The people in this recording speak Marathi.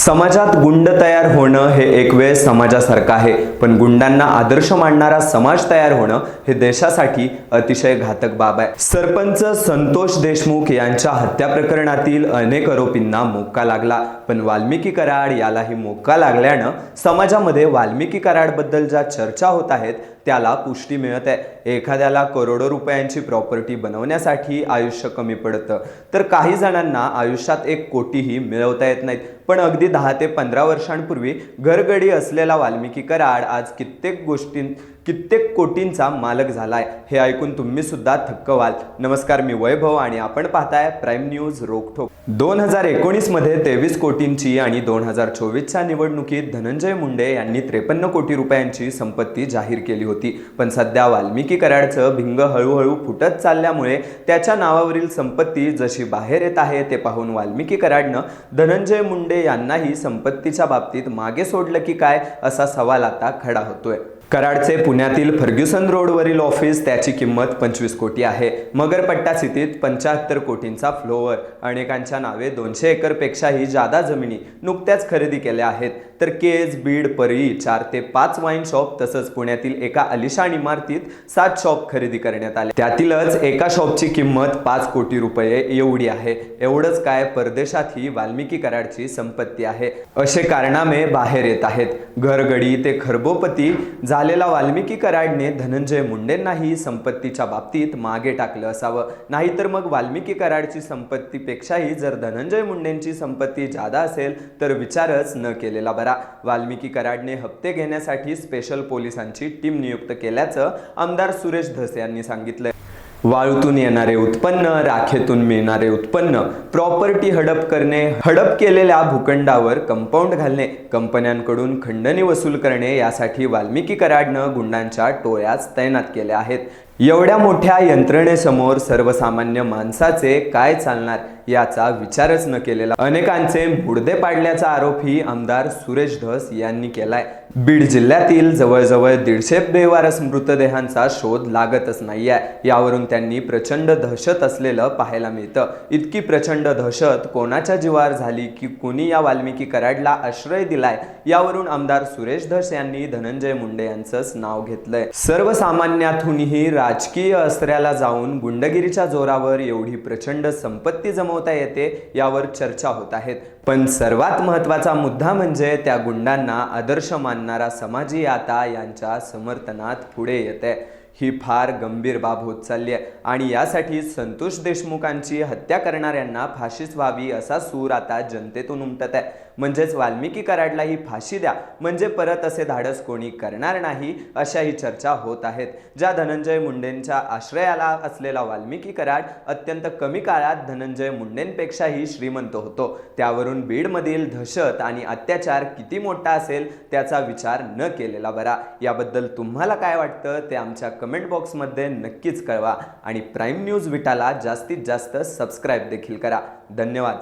समाजात गुंड तयार होणं हे एक वेळ समाजासारखं आहे. पण गुंडांना आदर्श मांडणारा समाज तयार होणं हे देशासाठी अतिशय घातक बाब आहे. सरपंच संतोष देशमुख यांच्या हत्या प्रकरणातील अनेक आरोपींना मोक्का लागला. पण वाल्मिकी कराड यालाही मोक्का लागल्यानं समाजामध्ये वाल्मिकी कराडबद्दल ज्या चर्चा होत आहेत त्याला पुष्टी मिळत आहे. एखाद्याला करोडो रुपयांची प्रॉपर्टी बनवण्यासाठी आयुष्य कमी पडतं. तर काही जणांना आयुष्यात एक कोटीही मिळवता येत नाहीत. पण अगदी दहा ते पंधरा वर्षांपूर्वी घरगडी असलेला वाल्मिकी कराड आज कित्येक गोष्टी कित्येक कोटींचा मालक झालाय. हे ऐकून तुम्ही सुद्धा थक्क व्हाल नमस्कार मी वैभव आणि आपण पाहताय प्राईम न्यूज रोखोक दोन हजार एकोणीसमध्ये तेवीस कोटींची आणि दोन हजार चोवीसच्या निवडणुकीत धनंजय मुंडे यांनी त्रेपन्न कोटी रुपयांची संपत्ती जाहीर केली होती. पण सध्या वाल्मिकी कराडचं भिंग हळूहळू फुटत चालल्यामुळे त्याच्या नावावरील संपत्ती जशी बाहेर येत आहे ते पाहून वाल्मिकी कराडनं धनंजय मुंडे यांनाही संपत्तीच्या बाबतीत मागे सोडलं की काय असा सवाल आता खडा होतोय. कराडचे पुण्यातील फर्ग्युसन रोडवरील ऑफिस त्याची किंमत पंचवीस कोटी आहे. मगरपट्टा स्थितीत पंच्याहत्तर कोटींचा फ्लोअर अनेकांच्या नावे दोनशे एकरपेक्षाही जादा जमिनी नुकत्याच खरेदी केल्या आहेत. तर केज बीड परळी चार ते पाच वाईन शॉप तसंच पुण्यातील एका अलिशान इमारतीत सात शॉप खरेदी करण्यात आले. त्यातीलच एका शॉपची किंमत पाच कोटी रुपये एवढी आहे. एवढंच काय परदेशात ही वाल्मिकी कराडची संपत्ती आहे. असे कारनामे बाहेर येत आहेत. घरगडी ते खरबोपती झालेला वाल्मिकी कराडने धनंजय मुंडेंनाही संपत्तीच्या बाबतीत मागे टाकलं असावं. नाहीतर मग वाल्मिकी कराडची संपत्तीपेक्षाही जर धनंजय मुंडेंची संपत्ती जादा असेल तर विचारच न केलेला बरा. वाल्मिकी कराडने हप्ते घेण्यासाठी स्पेशल पोलिसांची टीम नियुक्त केल्याचं आमदार सुरेश धस यांनी सांगितलं वाळूतून येणारे उत्पन्न राखेतून मिळणारे उत्पन्न प्रॉपर्टी हडप करणे हडप केलेल्या भूखंडावर कंपाऊंड घालणे कंपन्यांकडून खंडणी वसूल करणे यासाठी वाल्मिकी कराडनं गुंडांच्या टोळ्याच तैनात केल्या आहेत. एवढ्या मोठ्या यंत्रणेसमोर सर्वसामान्य माणसाचे काय चालणार? याचा विचारच न केलेला. अनेकांचे मुडदे पाडल्याचा आरोपही आमदार सुरेश धस यांनी केलाय. बीड जिल्ह्यातील जवळजवळ दीडशे बेवारस मृतदेहांचा शोध लागतच नाहीये. यावरून त्यांनी प्रचंड दहशत असलेलं पाहायला मिळतं. इतकी प्रचंड दहशत कोणाच्या जीवावर झाली की कुणी या वाल्मिकी कराडला आश्रय दिलाय? यावरून आमदार सुरेश धस यांनी धनंजय मुंडे यांचंच नाव घेतलंय. सर्वसामान्यातूनही राजकीय अस्त्र्याला जाऊन गुंडगिरीच्या जोरावर एवढी प्रचंड संपत्ती जमवता येते यावर चर्चा होत आहेत. पण सर्वात महत्त्वाचा मुद्दा म्हणजे त्या गुंडांना आदर्श मानणारा समाजी आता यांच्या समर्थनात पुढे येते ही फार गंभीर बाब होत चालली आहे. आणि यासाठी संतोष देशमुखांची हत्या करणाऱ्यांना फाशीच व्हावी असा सूर आता जनतेतून उमटत आहे. म्हणजेच वाल्मिकी कराडलाही फाशी द्या. म्हणजे परत असे धाडस कोणी करणार नाही अशाही चर्चा होत आहेत. ज्या धनंजय मुंडेंच्या आश्रयाला असलेला वाल्मिकी कराड अत्यंत कमी काळात धनंजय मुंडेंपेक्षाही श्रीमंत होतो. त्यावरून बीडमधील दहशत आणि अत्याचार किती मोठा असेल त्याचा विचार न केलेला बरा. याबद्दल तुम्हाला काय वाटतं? ते आमच्या कमेंट बॉक्समध्ये नक्कीच कळवा आणि प्राईम न्यूज विटाला जास्तीत जास्त सबस्क्राईब देखील करा. धन्यवाद.